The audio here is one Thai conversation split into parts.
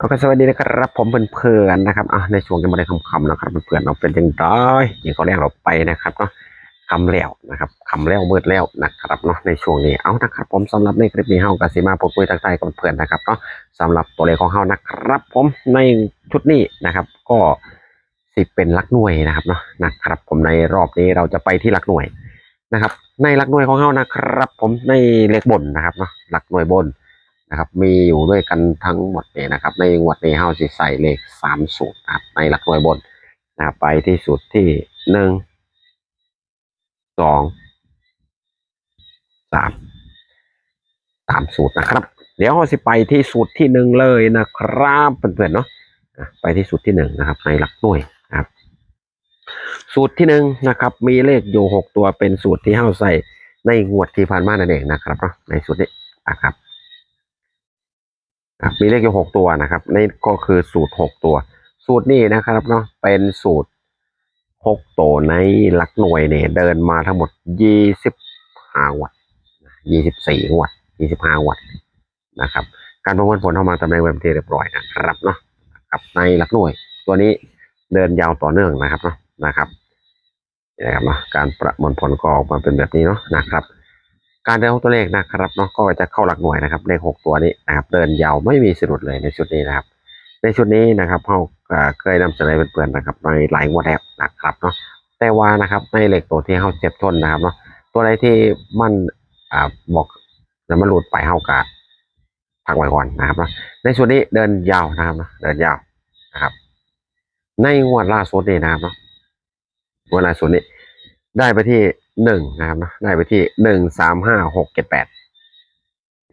ก็สวัสดีนะครับผมเพื่อนๆนะครับอะในช่วงจะมาได้คำๆนะครับเพื่อนๆเราเป็นยังไงอยิงเขาแรกเราไปนะครับเนาะคำแล้วนะครับคำแล้วเบิดแล้วนะครับเนาะในช่วงนี้เอานะครับผมสำหรับในคลิปนี้เฮากสิมาพูดคุยทักทายกับเพื่อนนะครับเนาะสำหรับตัวเลขของเฮานะครับ ผมในชุดนี้นะครับก็สิเป็นลักหน่วยนะครับเนาะนะครับผมในรอบนี้เราจะไปที่ลักหน่วยนะครับ ในลักหน่วยของเฮานะครับ ผมในเลขบนนะครับเนาะลักหน่วยบน นะครับ มีอยู่ด้วยกันทั้งหมดเนี่ยนะครับ ในงวดนี้เฮาสิใส่เลขสามสูตรนะครับในหลักหน่วยบนนะครับไปที่สูตรที่หนึ่งสองสามสามสูตรนะครับ เดี๋ยวเราสิไปที่สูตรที่หนึ่งเลยนะครับเพื่อนๆเนาะไปที่สูตรที่หนึ่งนะครับ ในหลักหน่วยนะครับ สูตรที่หนึ่งนะครับ มีเลขอยู่หกตัวเป็นสูตรที่เฮาใส่ในงวดที่ผ่านมานั่นเองนะครับเนาะในสูตรนี้นะครับ มีเลขอยู่หกตัวนะครับนี่ก็คือสูตรหกตัว สูตรนี้นะครับเนาะเป็นสูตรหกตัวในหลักหน่วยเนี่ยเดินมาทั้งหมดยี่สิบห้าวัตยี่สิบสี่วัตยี่สิบห้าวัตนะครับ การประมวลผลเข้ามาตำแหน่งแบบที่เรียบร้อยนะครับเนาะครับในหลักหน่วย ตัวนี้เดินยาวต่อเนื่องนะครับเนาะนะครับนี่นะครับเนาะการประมวลผลก็ออกมาเป็นแบบนี้เนาะนะครับ การเดินของตัวเลขนะครับเนาะก็จะเข้าหลักหน่วยนะครับเลขหกตัวนี้นะครับเดินยาวไม่มีสะดุดเลยในชุดนี้นะครับ ในชุดนี้นะครับเราเคยนำเสนอเพื่อนๆนะครับในหลายงวดแล้วนะครับเนาะแต่ว่านะครับในเลขตัวที่เขาเจ็บชนนะครับเนาะตัวไหนที่มันอ่าบอกแล้วมันหลุดไปเฮากะพักไว้ก่อนนะครับนะในส่วนนี้เดินยาวนะครับเนะเดินยาวนะครับ ในงวดล่าสุดนี้นะครับเนาะงวดล่าสุดนี้ได้ไปที่ หนึ่งนะครับนะได้ไปที่หนึ่งสามห้าหกเจ็ดแปด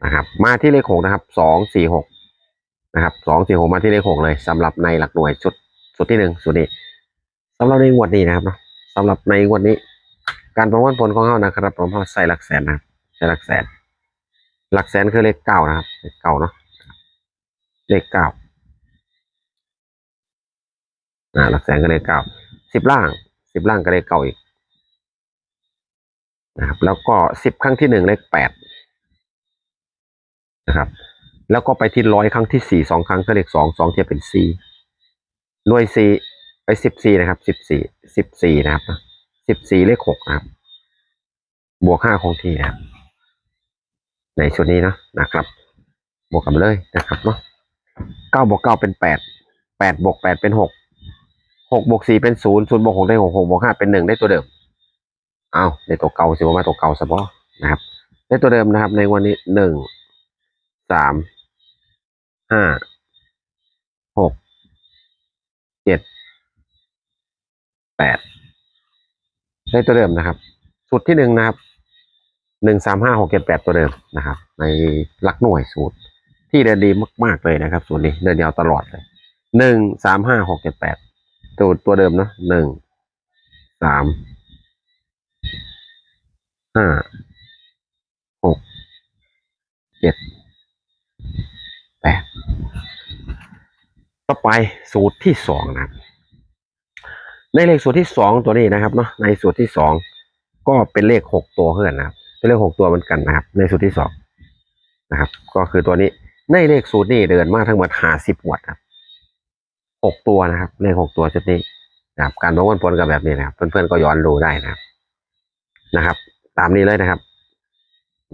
นะครับมาที่เลขหกนะครับสองสี่หกนะครับสองสี่หกมาที่เลขหกเลยสำหรับในหลักหน่วยชุดชุดที่หนึ่งชุดนี้สำหรับในงวดนี้นะครับนะสำหรับในงวดนี้ การประมวลผลของเขานะครับผมเขาใส่หลักแสนนะครับใส่หลักแสน หลักแสนคือเลขเก้านะครับเลขเก้าเนาะเลขเก้าอ่าหลักแสนก็เลขเก้าสิบล่างสิบล่างก็เลขเก้าอีก นะครับ แล้วก็สิบครั้งที่หนึ่งเลขแปดนะครับ แล้วก็ไปที่ร้อยครั้งที่สี่สองครั้งก็เลขสองสองจะเป็นสี่หน่วยสี่ไปสิบสี่นะครับสิบสี่สิบสี่นะครับสิบสี่เลขหกนะครับ บวกห้าคงที่นะครับในชุดนี้นะนะครับ บวกกันเลยนะครับเนาะเก้าบวกเก้าเป็นแปดแปดบวกแปดเป็นหกหกบวกสี่เป็นศูนย์ศูนย์บวกหกได้หกหกบวกห้าเป็นหนึ่งได้ตัวเดิม อ้าวในตัวเก่าสิว่ามาตัวเก่าซะบ่นะครับในตัวเดิมนะครับ ในวันนี้หนึ่งสามห้าหกเจ็ดแปดในตัวเดิมนะครับสูตรที่หนึ่งนะครับหนึ่งสามห้าหกเจ็ดแปดตัวเดิมนะครับ ในหลักหน่วยสูตรที่เดินดีมาก ๆเลยนะครับ สูตรนี้เดินยาวตลอดเลยหนึ่งสามห้าหกเจ็ดแปดตัวตัวเดิมเนาะหนึ่งสาม ห้าหกเจ็ดแปดต่อไปสูตรที่สองนะในเลขสูตรที่สองตัวนี้นะครับเนาะในสูตรที่สองก็เป็นเลขหกตัวเพื่อนนะครับเป็นเลขหกตัวเหมือนกันนะครับ ในสูตรที่สองนะครับ ก็คือตัวนี้ในเลขสูตรนี้เดินมาทั้งหมดห้าสิบวัตต์ครับหกตัวนะครับ เลขหกตัวชุดนี้นะครับการประมวลผลกับแบบนี้นะครับ เพื่อนๆก็ย้อนดูได้นะครับนะครับ ตามนี้เลยนะครับ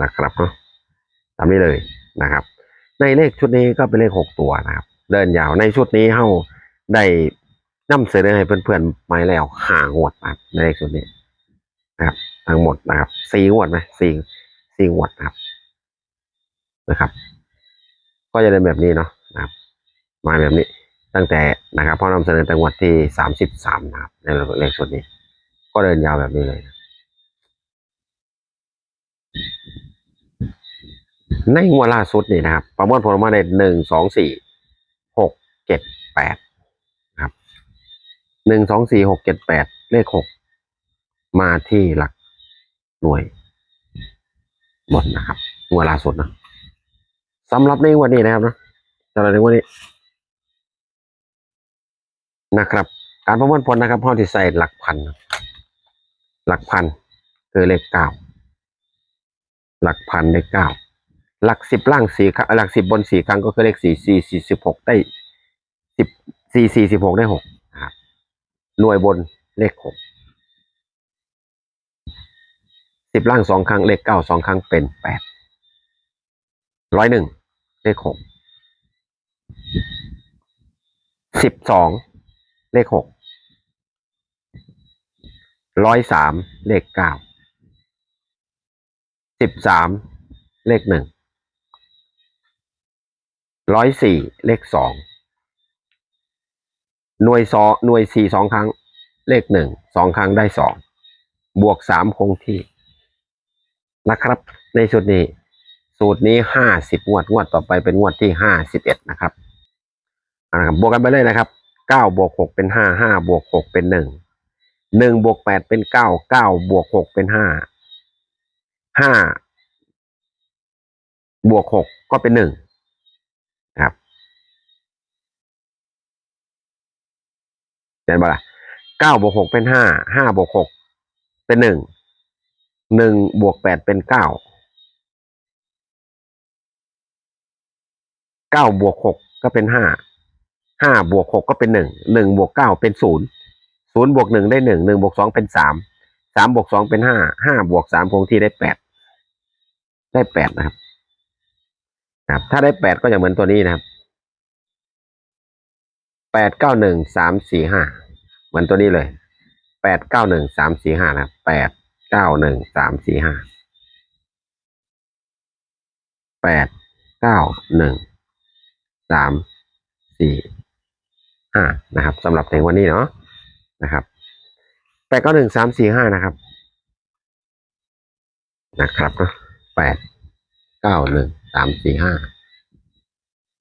นะครับเนาะตามนี้เลยนะครับ ในเลขชุดนี้ก็เป็นเลขหกตัวนะครับ เดินยาวในชุดนี้เฮาได้นำเสนอให้เพื่อนๆมาแล้วห้างวดนะครับในเลขชุดนี้นะครับ ทั้งหมดนะครับสี่งวดไหมสี่สี่งวดนะครับนะครับ ก็จะเดินแบบนี้เนาะนะครับ มาแบบนี้ตั้งแต่นะครับพอนำเสนอตั้งงวดที่สามสิบสามนะครับในเลขชุดนี้ ก็เดินยาวแบบนี้เลยนะ ในงวดล่าสุดนี่นะครับ ประมวลผลออกมาได้หนึ่งสองสี่หกเจ็ดแปดนะครับหนึ่งสองสี่หกเจ็ดแปดเลขหกมาที่หลักหน่วยหมดนะครับงวดล่าสุดนะสำหรับในวันนี้นะครับนะสำหรับในวันนี้ นะครับ การประมวลผลนะครับพ่อที่ใส่หลักพัน หลักพันคือเลขเก้าหลักพันได้เก้า หลักสิบล่างสี่ครั้งหลักสิบบนสี่ครั้งก็คือเลขสี่สี่สี่สิบหกได้สิบสี่สี่สิบหกได้หกนะครับหน่วยบนเลขหกสิบล่างสองครั้งเลขเก้าสองครั้งเป็นแปดร้อยหนึ่งเลขหกสิบสองเลขหกร้อยสามเลขเก้าสิบสามเลขหนึ่ง ร้อยสี่เลขสองหน่วยสอหน่วยสี่สองครั้ง เลขหนึ่งสองครั้งได้สองบวกสามคงที่นะครับ ในสูตรนี้ สูตรนี้ห้าสิบงวดงวดต่อไปเป็นงวดที่ห้าสิบเอ็ดนะครับบวกกันไปเลยนะครับเก้าบวกหกเป็นห้าห้าบวกหกเป็นหนึ่งหนึ่งบวกแปดเป็นเก้าเก้าบวกหกเป็นห้าห้าบวกหกก็เป็นหนึ่งนะครับ เห็นปะล่ะเก้าบวกหกเป็นห้าห้าบวกหกเป็นหนึ่งหนึ่งบวกแปดเป็นเก้าเก้าบวกหกก็เป็นห้าห้าบวกหกก็เป็นหนึ่งหนึ่งบวกเก้าเป็นศูนย์ศูนย์บวกหนึ่งได้หนึ่งหนึ่งบวกสองเป็นสามสามบวกสองเป็นห้าห้าบวกสามคงที่ได้แปดได้แปดนะครับครับ ถ้าได้แปดก็จะเหมือนตัวนี้นะครับ แปดเก้าหนึ่งสามสี่ห้าเหมือนตัวนี้เลยแปดเก้าหนึ่งสามสี่ห้านะแปดเก้าหนึ่งสามสี่ห้าแปดเก้าหนึ่งสามสี่ห้านะครับสำหรับในวันนี้เนาะนะครับแปดเก้าหนึ่งสามสี่ห้านะครับ นะครับเนาะแปดเก้าหนึ่งสามสี่ห้า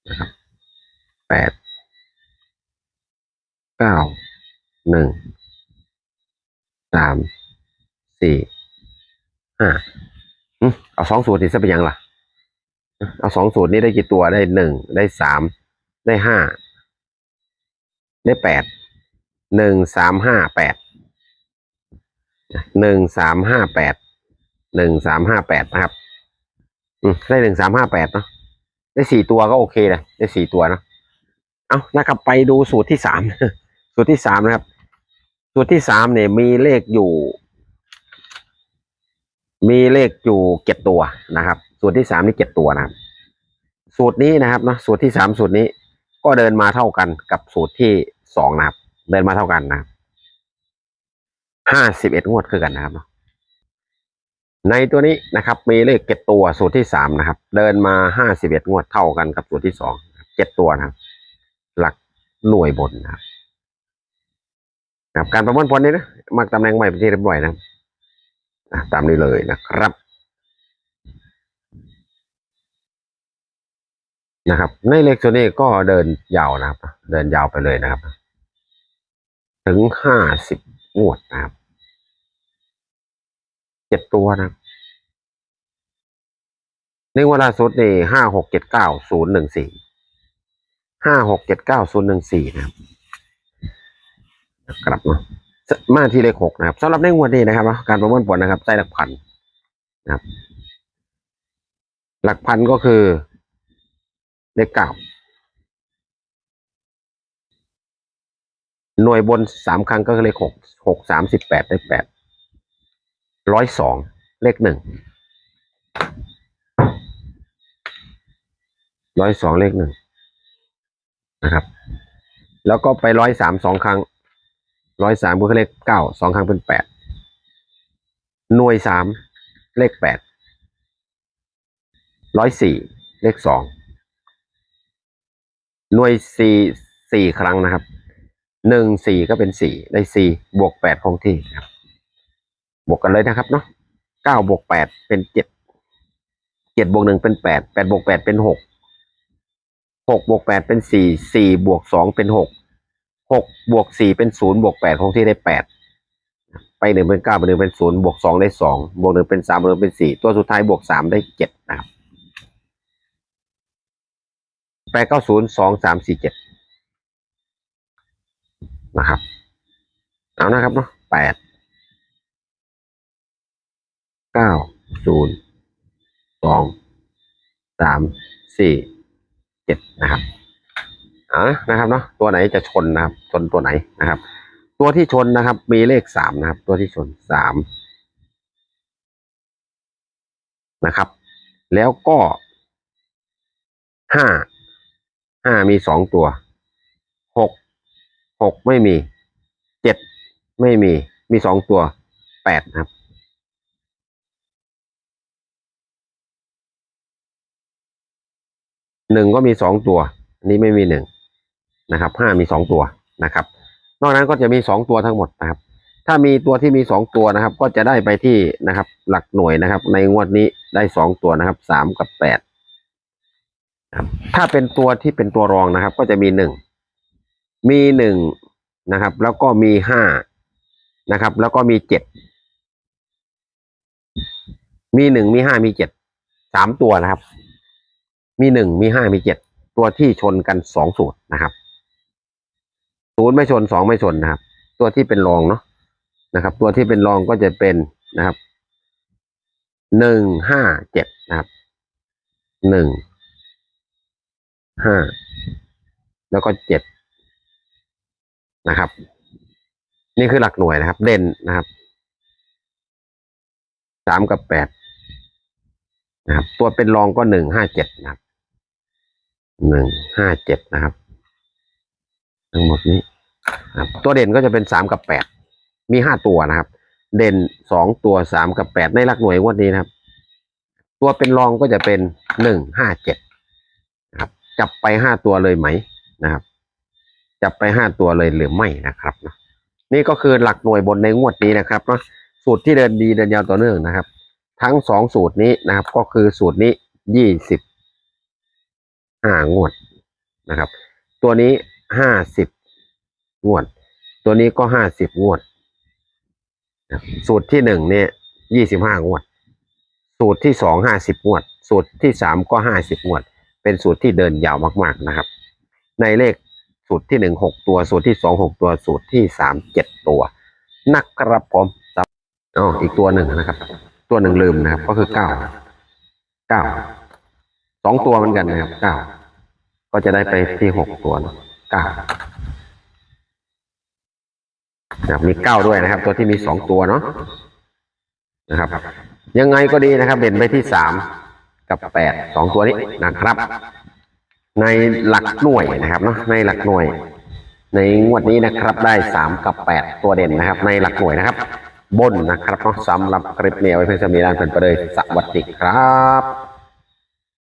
นะครับแปด เก้าหนึ่งสามสี่ห้าอืมเอาสองสูตรนี่ซะเป็นยังล่ะ เอาสองสูตรนี้ได้กี่ตัวได้หนึ่งได้สามได้ห้าได้แปดหนึ่งสามห้าแปดหนึ่งสามห้าแปดหนึ่งสามห้าแปดนะครับได้หนึ่งสามห้าแปดเนาะได้สี่ตัวก็โอเคเลยได้สี่ตัวเนาะเอานะครับไปดูสูตรที่สาม สูตรที่สามนะครับ สูตรที่สามเนี่ยมีเลขอยู่ มีเลขอยู่เจ็ดตัวนะครับ สูตรที่สามนี่เจ็ดตัวนะครับ สูตรนี้นะครับเนาะสูตรที่สามสูตรนี้ ก็เดินมาเท่ากันกับสูตรที่สองนะครับ เดินมาเท่ากันนะครับห้าสิบเอ็ดงวดคือกันนะครับ ในตัวนี้นะครับ มีเลขเจ็ดตัวสูตรที่สามนะครับ เดินมาห้าสิบเอ็ดงวดเท่ากันกับสูตรที่สองเจ็ดตัวนะครับ หลักหน่วยบนนะครับ นะครับ การประมวลผลนี้นะมักตำแหน่งใหม่เป็นที่เรียบร้อยนะตามนี้เลยนะครับนะครับ ในเลขตัวนี้ก็เดินยาวนะครับ เดินยาวไปเลยนะครับ ถึงห้าสิบงวดนะครับเจ็ดตัวนะครับในเวลาสุดนี่ห้าหกเจ็ดเก้าศูนย์หนึ่งสี่ห้าหกเจ็ดเก้าศูนย์หนึ่งสี่นะครับ กลับเนามาที่เลขหกนะครับสำหรับในงวดนี้นะครับการประเมวลผลนะครับใส่หลักพันนะครับ หลักพันก็คือเลขเก้าหน่วยบนสามครั้งก็คือเลขหกหกสามสิบแปดได้แปดร้อยสองเลขหนึ่งร้อยสองเลขหนึ่งนะครับ แล้วก็ไปร้อยสามสองครั้ง ร้อยสามก็คือเลขเก้าสองครั้งเป็นแปดหน่วยสามเลขแปดร้อยสี่เลขสองหน่วยสี่สี่ครั้งนะครับหนึ่งสี่ก็เป็นสี่ได้สี่บวกแปดคงที่ครับบวกกันเลยนะครับเนาะเก้าบวกแปดเป็นเจ็ดเจ็ดบวกหนึ่งเป็นแปดแปดบวกแปดเป็นหกหกบวกแปดเป็นสี่สี่บวกสองเป็นหก หกบวกสี่เป็นศูนย์บวกแปดคงที่ได้แปดไปหนึ่งเป็นเก้าไปหนึ่งเป็นศูนย์บวกสองได้สองบวกหนึ่งเป็นสามบวกหนึ่งเป็นสี่ตัวสุดท้ายบวกสามได้เจ็ดนะครับแปดเก้าศูนย์สองสามสี่เจ็ดนะครับเอานะครับเนาะแปดเก้าศูนย์สองสามสี่เจ็ดนะครับ อะนะครับเนาะตัวไหนจะชนนะครับ ชนตัวไหนนะครับ ตัวที่ชนนะครับ มีเลขสามนะครับ ตัวที่ชนสามนะครับ แล้วก็ห้าห้ามีสองตัวหกหกไม่มีเจ็ดไม่มีมีสองตัวแปดนะครับหนึ่งก็มีสองตัว อันนี้ไม่มีหนึ่ง นะครับห้ามีสองตัวนะครับ นอกนั้นก็จะมีสองตัวทั้งหมดนะครับ ถ้ามีตัวที่มีสองตัวนะครับ ก็จะได้ไปที่นะครับ หลักหน่วยนะครับ ในงวดนี้ได้สองตัวนะครับสามกับแปดถ้าเป็นตัวที่เป็นตัวรองนะครับ ก็จะมีหนึ่งมีหนึ่งนะครับ แล้วก็มีห้านะครับ แล้วก็มีเจ็ดมีหนึ่งมีห้ามีเจ็ดสามตัวนะครับ มีหนึ่งมีห้ามีเจ็ดตัวที่ชนกันสองสูตรนะครับ ศูนย์ไม่ชนสองไม่ชนนะครับ ตัวที่เป็นรองเนาะนะครับ ตัวที่เป็นรองก็จะเป็นนะครับหนึ่งห้าเจ็ดนะครับหนึ่งห้าแล้วก็เจ็ดนะครับ นี่คือหลักหน่วยนะครับ เด่นนะครับสามกับแปดนะครับ ตัวเป็นรองก็หนึ่งห้าเจ็ดนะครับหนึ่งห้าเจ็ดนะครับ ทั้งหมดนี้ครับตัวเด่นก็จะเป็นสามกับแปดมีห้าตัวนะครับ เด่นสองตัวสามกับแปดในหลักหน่วยงวดนี้นะครับ ตัวเป็นรองก็จะเป็นหนึ่งห้าเจ็ดนะครับ จับไปห้าตัวเลยไหมนะครับ จับไปห้าตัวเลยหรือไม่นะครับนะนี่ก็คือหลักหน่วยบนในงวดนี้นะครับเนาะสูตรที่เดินดีเดินยาวต่อเนื่องนะครับ ทั้งสองสูตรนี้นะครับ ก็คือสูตรนี้ยี่สิบห้างวดนะครับ ตัวนี้ ห้าสิบงวด ตัวนี้ก็ห้าสิบงวด สูตรที่หนึ่งเนี่ยยี่สิบห้างวด สูตรที่สองห้าสิบงวด สูตรที่สามก็ห้าสิบงวด เป็นสูตรที่เดินยาวมาก ๆนะครับ ในเลขสูตรที่หนึ่งหกตัว สูตรที่สองหกตัว สูตรที่สามเจ็ดตัวนะครับผมอ๋ออีกตัวหนึ่งนะครับ ตัวหนึ่งลืมนะครับ ก็คือเก้าเก้าสองตัวเหมือนกันนะครับเก้าก็จะได้ไปที่หกตัวนะ เก้านะครับมีเก้าด้วยนะครับ ตัวที่มีสองตัวเนาะนะครับ ยังไงก็ดีนะครับเด่นไปที่สามกับแปดสองตัวนี้นะครับ ในหลักหน่วยนะครับเนาะในหลักหน่วย ในงวดนี้นะครับ ได้สามกับแปดตัวเด่นนะครับ ในหลักหน่วยนะครับ บนนะครับเนาะสำหรับคลิปนี้เอาไว้เพื่อจะมีรานเป็นปเดยสวัสดีครับ